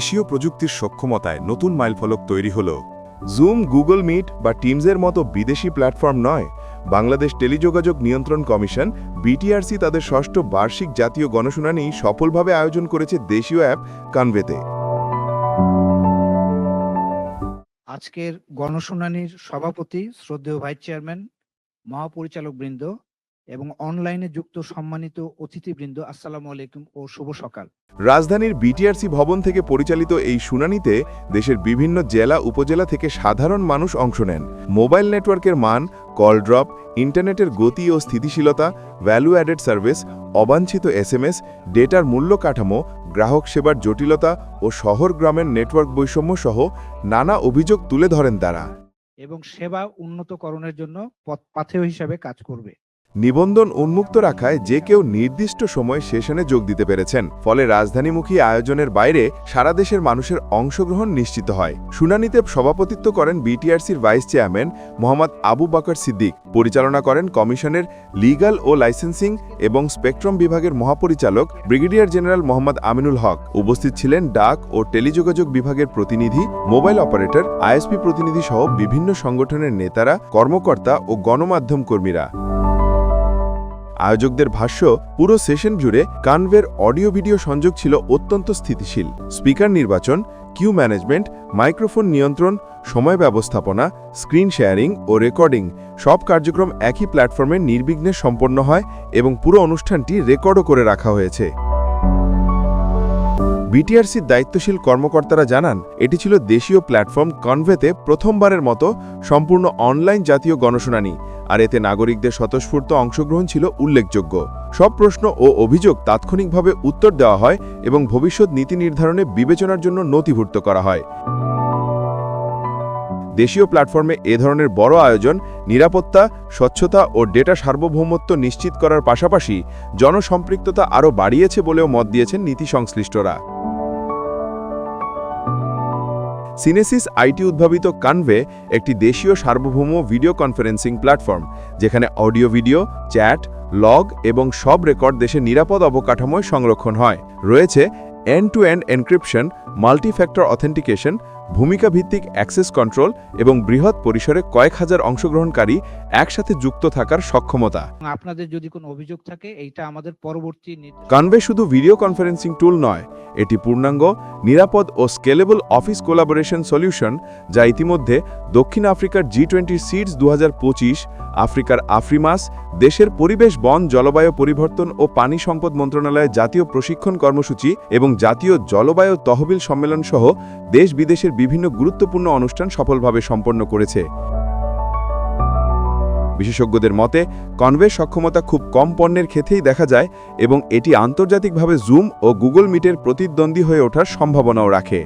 দেশীয় প্রযুক্তির সক্ষমতায় নতুন মাইলফলক তৈরি হল। জুম, গুগল মিট বা টিমসের মতো বিদেশি প্ল্যাটফর্ম নয়। বাংলাদেশ টেলিযোগাযোগ নিয়ন্ত্রণ কমিশন, বিটিআরসি তাদের ষষ্ঠ বার্ষিক জাতীয় গণশুনানি সফলভাবে আয়োজন করেছে দেশীয় অ্যাপ কানভেতে। আজকের গণশুনানির সভাপতি শ্রদ্ধেয় ভাইস চেয়ারম্যান মহাপরিচালক বৃন্দ এবং অনলাইনে যুক্ত সম্মানিত অতিথিবৃন্দ আসসালামু আলাইকুম ও শুভ সকাল। রাজধানীর বিটিআরসি ভবন থেকে পরিচালিত এই শুনানিতে দেশের বিভিন্ন জেলা উপজেলা থেকে সাধারণ মানুষ অংশ নেন। মোবাইল নেটওয়ার্কের মান কল ড্রপ ইন্টারনেটের গতি ও স্থিতিশীলতা ভ্যালু অ্যাডেড সার্ভিস অবাঞ্ছিত এসএমএস ডেটার মূল্য কাঠামো গ্রাহক সেবার জটিলতা ও শহর গ্রামের নেটওয়ার্ক বৈষম্য সহ নানা অভিযোগ তুলে ধরেন তারা। এবং সেবা উন্নতকরণের জন্য পথ পাথেয় হিসাবে কাজ করবে। নিবন্ধন উন্মুক্ত রাখায় যে কেউ নির্দিষ্ট সময় সেশনে যোগ দিতে পেরেছেন, ফলে রাজধানীমুখী আয়োজনের বাইরে সারা দেশের মানুষের অংশগ্রহণ নিশ্চিত হয়। শুনানিতে সভাপতিত্ব করেন বিটিআরসির ভাইস চেয়ারম্যান মোহাম্মদ আবু বাকর সিদ্দিক, পরিচালনা করেন কমিশনের লিগ্যাল ও লাইসেন্সিং এবং স্পেকট্রাম বিভাগের মহাপরিচালক ব্রিগেডিয়ার জেনারেল মোহাম্মদ আমিনুল হক। উপস্থিত ছিলেন ডাক ও টেলিযোগাযোগ বিভাগের প্রতিনিধি, মোবাইল অপারেটর, আইএসপি প্রতিনিধি সহ বিভিন্ন সংগঠনের নেতারা, কর্মকর্তা ও গণমাধ্যম কর্মীরা। আয়োজকদের ভাষ্য, পুরো সেশন জুড়ে কানভের অডিও ভিডিও সংযোগ ছিল অত্যন্ত স্থিতিশীল। স্পিকার নির্বাচন, কিউ ম্যানেজমেন্ট, মাইক্রোফোন নিয়ন্ত্রণ, সময় ব্যবস্থাপনা, স্ক্রিন শেয়ারিং ও রেকর্ডিং সব কার্যক্রম একই প্ল্যাটফর্মে নির্বিঘ্নে সম্পন্ন হয় এবং পুরো অনুষ্ঠানটি রেকর্ডও করে রাখা হয়েছে। বিটিআরসির দায়িত্বশীল কর্মকর্তারা জানান, এটি ছিল দেশীয় প্ল্যাটফর্ম কনভেতে প্রথমবারের মতো সম্পূর্ণ অনলাইন জাতীয় গণশুনানি, আর এতে নাগরিকদের স্বতঃস্ফূর্ত অংশগ্রহণ ছিল উল্লেখযোগ্য। সব প্রশ্ন ও অভিযোগ তাৎক্ষণিকভাবে উত্তর দেওয়া হয় এবং ভবিষ্যৎ নীতি নির্ধারণে বিবেচনার জন্য নথিভুক্ত করা হয়। দেশীয় প্ল্যাটফর্মে এ ধরনের বড় আয়োজন, নিরাপত্তা, স্বচ্ছতা ও ডেটা সার্বভৌমত্ব নিশ্চিত করার পাশাপাশি জনসম্পৃক্ততা আরও বাড়িয়েছে বলেও মত দিয়েছেন নীতি সংশ্লিষ্টরা। সিনেসিস আইটি উদ্ভাবিত কানভে একটি দেশীয় সার্বভৌম ভিডিও কনফারেন্সিং প্ল্যাটফর্ম যেখানে অডিও ভিডিও চ্যাট লগ এবং সব রেকর্ড দেশের নিরাপদ অবকাঠামোয় সংরক্ষণ হয়। রয়েছে end to end encryption multifactor authentication ভূমিকা ভিত্তিক অ্যাক্সেস কন্ট্রোল এবং বৃহৎ পরিসরে কয়েক হাজার অংশগ্রহণকারী একসাথে যুক্ত থাকার সক্ষমতা। আপনাদের যদি কোনো অভিযোগ থাকে এইটা আমাদের পরবর্তী কানভে শুধু ভিডিও কনফারেন্সিং টুল নয় এটি পূর্ণাঙ্গ, নিরাপদ ও স্কেলেবল অফিস কোলাবোরেশন সলিউশন যা ইতিমধ্যে দক্ষিণ আফ্রিকার জি টোয়েন্টি সিডস দু হাজার পঁচিশ, আফ্রিকার আফ্রিমাস, দেশের পরিবেশ বন, জলবায়ু পরিবর্তন ও পানি সম্পদ মন্ত্রণালয়ের জাতীয় প্রশিক্ষণ কর্মসূচি এবং জাতীয় জলবায়ু তহবিল সম্মেলন সহ দেশ বিদেশের বিভিন্ন গুরুত্বপূর্ণ অনুষ্ঠান সফলভাবে সম্পন্ন করেছে। বিশেষজ্ঞদের মতে, কনভের সক্ষমতা খুব কম পণ্যের ক্ষেত্রেই দেখা যায় এবং এটি আন্তর্জাতিকভাবে জুম ও গুগল মিটের প্রতিদ্বন্দ্বী হয়ে ওঠার সম্ভাবনাও রাখে।